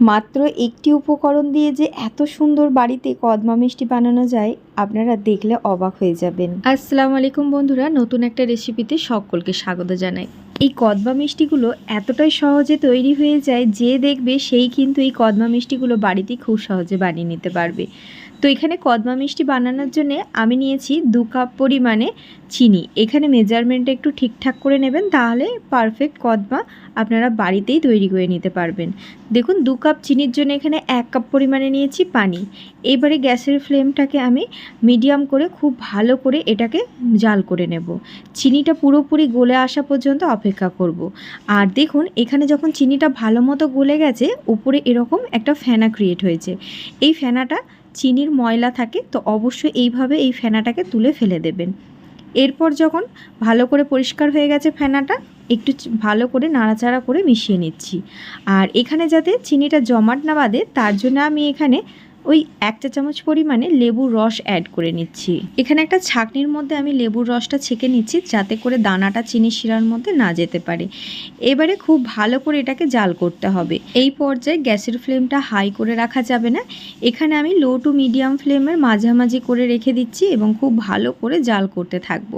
মাত্র একটি উপকরণ দিয়ে যে এত সুন্দর বাড়িতে কদমা মিষ্টি বানানো যায় আপনারা দেখলে অবাক হয়ে যাবেন। আসসালামু আলাইকুম বন্ধুরা, নতুন একটা রেসিপিতে সকলকে স্বাগত জানাই। এই কদমা মিষ্টিগুলো এতটাই সহজে তৈরি হয়ে যায় যে দেখবে সেই কিন্তু এই কদমা মিষ্টিগুলো বাড়িতে খুব সহজে বানিয়ে নিতে পারবে। তো এখানে কদমা মিষ্টি বানানোর জন্য আমি নিয়েছি দু কাপ পরিমাণে চিনি। এখানে মেজারমেন্টটা একটু ঠিকঠাক করে নেবেন, তাহলে পারফেক্ট কদমা আপনারা বাড়িতেই তৈরি করে নিতে পারবেন। দেখুন, দু কাপ চিনির জন্য এখানে এক কাপ পরিমাণে নিয়েছি পানি। এবারে গ্যাসের ফ্লেমটাকে আমি মিডিয়াম করে খুব ভালো করে এটাকে জাল করে নেব। চিনিটা পুরোপুরি গলে আসা পর্যন্ত অপেক্ষা করব। আর দেখুন, এখানে যখন চিনিটা ভালো মতো গলে গেছে, উপরে এরকম একটা ফেনা ক্রিয়েট হয়েছে। এই ফেনাটা চিনির ময়লা থাকে, তো অবশ্যই এইভাবে এই ফেনাটাকে তুলে ফেলে দেবেন। এরপর যখন ভালো করে পরিষ্কার হয়ে গেছে ফেনাটা, একটু ভালো করে নাড়াচাড়া করে মিশিয়ে নিচ্ছি। আর এখানে যাতে চিনিটা জমাট না বাঁধে, তার জন্য আমি এখানে ওই এক চা চামচ পরিমাণে লেবুর রস অ্যাড করে নিচ্ছি। এখানে একটা ছাকনির মধ্যে আমি লেবুর রসটা ছেঁকে নিচ্ছি, যাতে করে দানাটা চিনি শিরার মধ্যে না যেতে পারে। এবারে খুব ভালো করে এটাকে জাল করতে হবে। এই পর্যায়ে গ্যাসের ফ্লেমটা হাই করে রাখা যাবে না। এখানে আমি লো টু মিডিয়াম ফ্লেমের মাঝামাঝি করে রেখে দিচ্ছি এবং খুব ভালো করে জাল করতে থাকব।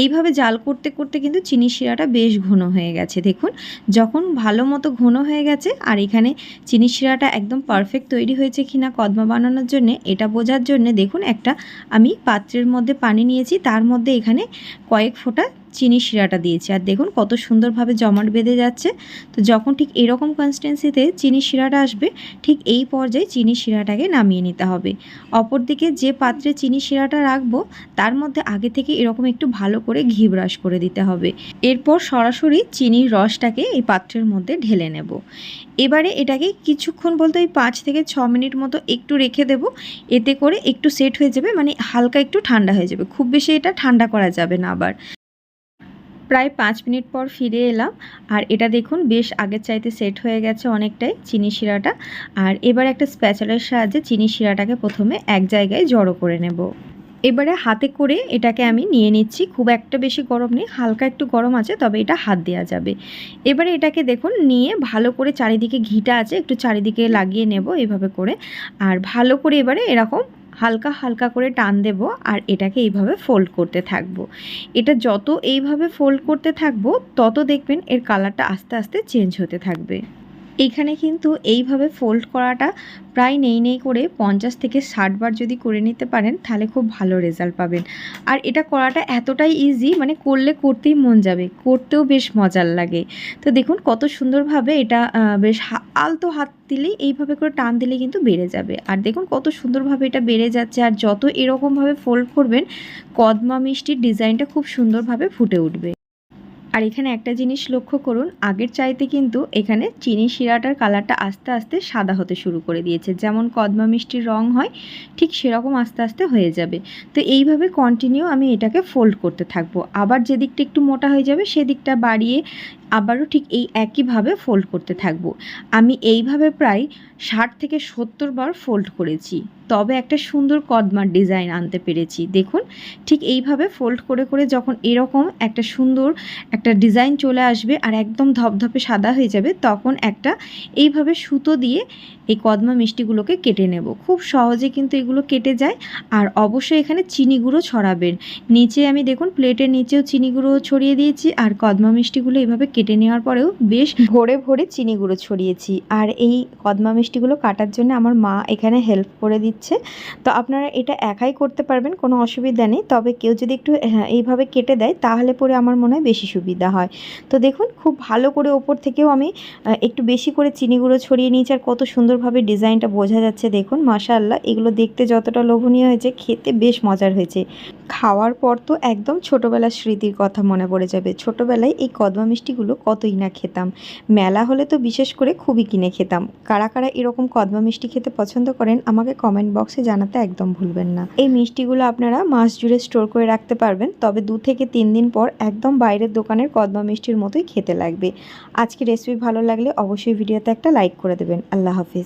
এইভাবে জাল করতে করতে কিন্তু চিনি শিরাটা বেশ ঘন হয়ে গেছে। দেখুন, যখন ভালো মতো ঘন হয়ে গেছে, আর এখানে চিনি শিরাটা একদম পারফেক্ট তৈরি হয়েছে কিনা, কদমা বানানোর জন্য, এটা বোঝার জন্য দেখুন একটা আমি পাত্রের মধ্যে পানি নিয়েছি, তার মধ্যে এখানে কয়েক ফোঁটা চিনি শিরাটা দিয়েছি। আর দেখুন কত সুন্দরভাবে জমাট বেঁধে যাচ্ছে। তো যখন ঠিক এরকম কনসিস্টেন্সিতে চিনি শিরাটা আসবে, ঠিক এই পর্যায়ে চিনি শিরাটাকে নামিয়ে নিতে হবে। অপরদিকে যে পাত্রে চিনি শিরাটা রাখব, তার মধ্যে আগে থেকে এরকম একটু ভালো করে ঘি ব্রাশ করে দিতে হবে। এরপর সরাসরি চিনির রসটাকে এই পাত্রের মধ্যে ঢেলে নেব। এবারে এটাকে কিছুক্ষণ বলতে ওই পাঁচ থেকে ছ মিনিট মতো একটু রেখে দেব। এতে করে একটু সেট হয়ে যাবে মানে হালকা একটু ঠান্ডা হয়ে যাবে। খুব বেশি এটা ঠান্ডা করা যাবে না আবার। প্রায় পাঁচ মিনিট পর ফিরে এলাম। আর এটা দেখুন, বেশ আগের চাইতে সেট হয়ে গেছে অনেকটাই চিনি শিরাটা। আর এবার একটা স্প্যাচালের সাহায্যে চিনি শিরাটাকে প্রথমে এক জায়গায় জড়ো করে নেব। এবারে হাতে করে এটাকে আমি নিয়ে নিচ্ছি। খুব একটা বেশি গরম নেই, হালকা একটু গরম আছে, তবে এটা হাত দেওয়া যাবে। এবারে এটাকে দেখুন, নিয়ে ভালো করে চারিদিকে ঘিটা আছে, একটু চারিদিকে লাগিয়ে নেব এভাবে করে। আর ভালো করে এবারে এরকম হালকা হালকা করে টান দেব আর এটাকে এইভাবে ফোল্ড করতে থাকব। এটা যত এইভাবে ফোল্ড করতে থাকব, তত দেখবেন এর কালারটা আস্তে আস্তে চেঞ্জ হতে থাকবে এইখানে কিন্তু এইভাবে ফোল্ড করাটা প্রায় নেই নেই করে পঞ্চাশ থেকে ষাট বার যদি করে নিতে পারেন, তাহলে খুব ভালো রেজাল্ট পাবেন। আর এটা করাটা এতটাই ইজি মানে করলে করতেই মন যাবে, করতেও বেশ মজার লাগে। তো দেখুন কত সুন্দরভাবে এটা বেশ আলতো হাত দিলেই এইভাবে করে টান দিলে কিন্তু বেড়ে যাবে। আর দেখুন কত সুন্দরভাবে এটা বেড়ে যাচ্ছে, আর যত এরকমভাবে ফোল্ড করবেন, কদমা মিষ্টির ডিজাইনটা খুব সুন্দরভাবে ফুটে উঠবে। আর এখানে একটা জিনিস লক্ষ্য করুন, আগের চাইতে কিন্তু এখানে চিনি শিরাটার কালারটা আস্তে আস্তে সাদা হতে শুরু করে দিয়েছে। যেমন কদমা মিষ্টির রং হয়, ঠিক সেরকম আস্তে আস্তে হয়ে যাবে। তো এইভাবে কন্টিনিউ আমি এটাকে ফোল্ড করতে থাকব। আবার যেদিকটা একটু মোটা হয়ে যাবে, সেদিকটা বাড়িয়ে আবারও ঠিক এই একইভাবে ফোল্ড করতে থাকব। আমি এইভাবে প্রায় ষাট থেকে সত্তর বার ফোল্ড করেছি। তবে একটা সুন্দর কদমার ডিজাইন আনতে পেরেছি। দেখুন, ঠিক এইভাবে ফোল্ড করে করে যখন এরকম একটা সুন্দর একটা ডিজাইন চলে আসবে আর একদম ধপধপে সাদা হয়ে যাবে, তখন একটা এইভাবে সুতো দিয়ে এই কদমা মিষ্টিগুলোকে কেটে নেব। খুব সহজে কিন্তু এগুলো কেটে যায় আর অবশ্যই এখানে চিনি গুঁড়ো ছড়াবেন। নিচে আমি দেখুন প্লেটের নিচেও চিনি গুঁড়ো ছড়িয়ে দিয়েছি আর কদমা মিষ্টিগুলো এইভাবে কেটে নেওয়ার পরেও বেশ ভরে ভরে চিনি গুঁড়ো ছড়িয়েছি। আর এই কদমা মিষ্টিগুলো কাটার জন্য আমার মা এখানে হেল্প করে দিচ্ছে। তো আপনারা এটা একাই করতে পারবেন কোনো অসুবিধা নেই। তবে কেউ যদি একটু হ্যাঁ, এইভাবে কেটে দেয় তাহলে পরে আমার মনে হয় বেশি সুবিধা হয়। তো দেখুন খুব ভালো করে ওপর থেকেও আমি একটু বেশি করে চিনি গুঁড়ো ছড়িয়ে নিয়েছি। আর কত সুন্দরভাবে ডিজাইনটা বোঝা যাচ্ছে। দেখুন মাশাআল্লাহ এগুলো দেখতে যতটা লোভনীয় হয়েছে খেতে বেশ মজার হয়েছে। খাওয়ার পর তো একদম ছোটোবেলার স্মৃতির কথা মনে পড়ে যাবে। ছোটোবেলায় এই কদমা মিষ্টিগুলো কতই না খেতাম। মেলা হলে তো বিশেষ করে খুবই কিনে খেতাম। কারা কারা এরকম কদমা মিষ্টি খেতে পছন্দ করেন আমাকে কমেন্ট বক্সে জানাতে একদম ভুলবেন না। এই মিষ্টিগুলো আপনারা মাস জুড়ে স্টোর করে রাখতে পারবেন, তবে দু থেকে তিন দিন পর একদম বাইরের দোকানের কদমা মিষ্টির মতোই খেতে লাগবে। আজকে রেসিপি ভালো লাগলে অবশ্যই ভিডিওতে একটা লাইক করে দেবেন। আল্লাহ হাফিজ।